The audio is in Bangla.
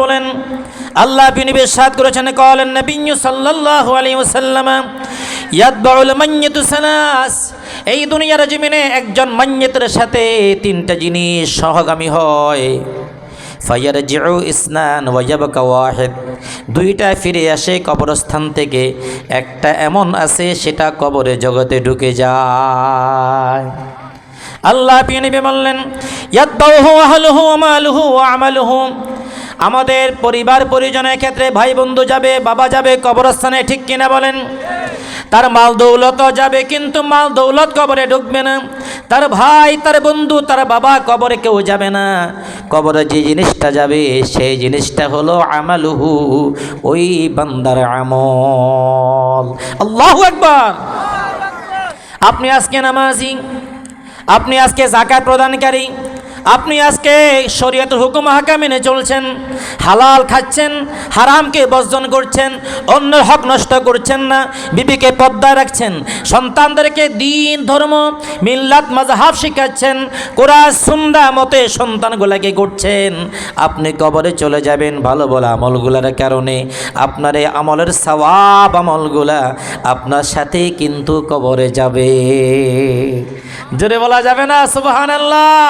বলেন, আল্লাহ বিনিবে সাদ করেছেন কলেন নবী সাল্লাল্লাহু আলাইহি ওয়াসাল্লাম ইয়াতবাউল মাইয়াতু সালাস। এই দুনিয়ার জমিনে একজন মাইয়াতের সাথে তিনটা জিনিস সহগামী হয়। ফায়ার জিউ ইসনান ওয়াজাবকা ওয়াহিদ। দুইটা ফিরে আসে কবরস্থান থেকে, একটা এমন আছে সেটা কবরে জগতে ঢুকে যায়। আল্লাহ পিনিবে বললেন ইয়াতবাউহু আহলুহু ওয়া মালুহু ওয়া আমালুহু। আমাদের পরিবার পরিজনের ক্ষেত্রে ভাই বন্ধু যাবে, বাবা যাবে, কবরস্থানে ঠিক কিনা বলেন? তার মাল দৌলত যাবে, কিন্তু মাল দৌলত কবরে ঢুকবে না। তার ভাই, তার বন্ধু, তার বাবা কবরে কেউ যাবে না। কবরে যে জিনিসটা যাবে, সেই জিনিসটা হলো আমালুহু, ওই বান্দার আমল। আল্লাহু একবার আপনি আজকে নামাজি, আপনি আজকে জাকাত প্রদানকারী আপনি আজকে শরীয়তের হুকুম হাকা মেনে চলছেন, হালাল খাচ্ছেন, হারামকে বর্জন করছেন, অন্যের হক নষ্ট করছেন না, বিবিকে পদ্মায় রাখছেন, সন্তানদেরকে দিন, ধর্ম, মিল্লাত মাজহাব শিখাচ্ছেন, কোরআন সুন্দা মতে সন্তানগুলাকে করছেন। আপনি কবরে চলে যাবেন ভালো বলা আমলগুলার কারণে, আপনার এই আমলের সওয়াব আমলগুলা আপনার সাথে কিন্তু কবরে যাবে। জোরে বলা যাবে না, সুবহানাল্লাহ।